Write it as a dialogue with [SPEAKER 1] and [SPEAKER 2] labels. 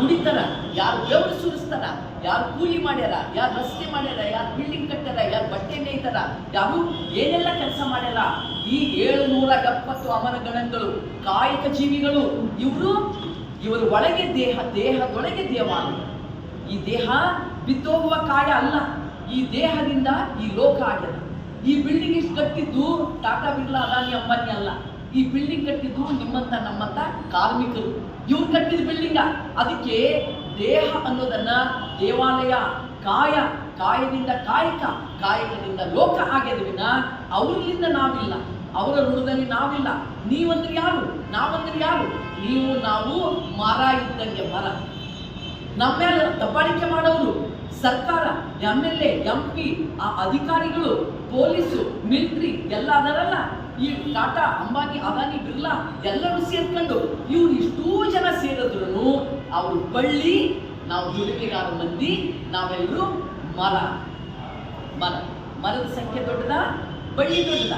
[SPEAKER 1] ದುಡಿತಾರ, ಯಾರು ಬೆವರು ಸುರಿಸ್ತಾರ, ಯಾರು ಕೂಲಿ ಮಾಡ್ಯಾರ, ಯಾರು ರಸ್ತೆ ಮಾಡ್ಯಾರ, ಯಾರು ಬಿಲ್ಡಿಂಗ್ ಕಟ್ಟ್ಯಾರ ಯಾರು ಬಟ್ಟೆ ನೇಯ್ತಾರ, ಯಾರು ಏನೆಲ್ಲ ಕೆಲಸ ಮಾಡ್ಯಾರ, ಈ ಏಳುನೂರ ಎಪ್ಪತ್ತು ಅಮರ ಗಣಗಳು ಕಾಯಕ ಜೀವಿಗಳು, ಇವರು ಇವರು ಒಳಗೆ ದೇಹ, ದೇಹದೊಳಗೆ ದೇವಾಲಯ ಈ ದೇಹ ಬಿದ್ದೋಗುವ ಕಾಯ ಅಲ್ಲ, ಈ ದೇಹದಿಂದ ಈ ಲೋಕ ಆಗ್ಯದ. ಈ ಬಿಲ್ಡಿಂಗ್ ಇಷ್ಟು ಕಟ್ಟಿದ್ದು ಟಾಟಾ ಬಿರ್ಲಾ ಅದಾನಿ ಅಂಬಾನಿ ಅಲ್ಲ. ಈ ಬಿಲ್ಡಿಂಗ್ ಕಟ್ಟಿದ್ದು ನಿಮ್ಮಂತ ನಮ್ಮಂತ ಕಾರ್ಮಿಕರು. ಇವ್ರು ಕಟ್ಟಿದ ಬಿಲ್ಡಿಂಗ ಅದಕ್ಕೆ ದೇಹ ಅನ್ನೋದನ್ನ ದೇವಾಲಯ, ಕಾಯ, ಕಾಯದಿಂದ ಕಾಯಕ, ಕಾಯಕದಿಂದ ಲೋಕ ಆಗ್ಯದ ವಿನ ಅವರಿಂದ ನಾವಿಲ್ಲ. ಅವರ ಋಣದಲ್ಲಿ ನಾವಿಲ್ಲ. ನೀವಂದ್ರೆ ಯಾರು? ನಾವಂದ್ರೆ ಯಾರು? ನೀವು ನಾವು ಮರ ಇದ್ದಂಗೆ ಮರ. ನಮ್ಮ ಮೇಲೆ ದಬ್ಬಾಳಿಕೆ ಸರ್ಕಾರ ಎಂ ಎಲ್ ಎ ಪಿ ಆ ಅಧಿಕಾರಿಗಳು, ಪೊಲೀಸು, ಮಿಲಿಟ್ರಿ ಎಲ್ಲ ಅದರಲ್ಲ ಈ ಟಾಟಾ, ಅಂಬಾನಿ, ಅದಾನಿ, ಬಿರ್ಲಾ ಎಲ್ಲರೂ ಸೇರ್ಕೊಂಡು ಇವ್ರು ಇಷ್ಟೂ ಜನ ಸೇರಿದ್ರು ಅವರು ಬಳ್ಳಿ, ನಾವು ದುಡಿಮೆಗಾರ ಮಂದಿ, ನಾವೆಲ್ಲರೂ ಮರ. ಮರ. ಮರದ ಸಂಖ್ಯೆ ದೊಡ್ಡದ? ಬಳ್ಳಿ ದೊಡ್ಡದ?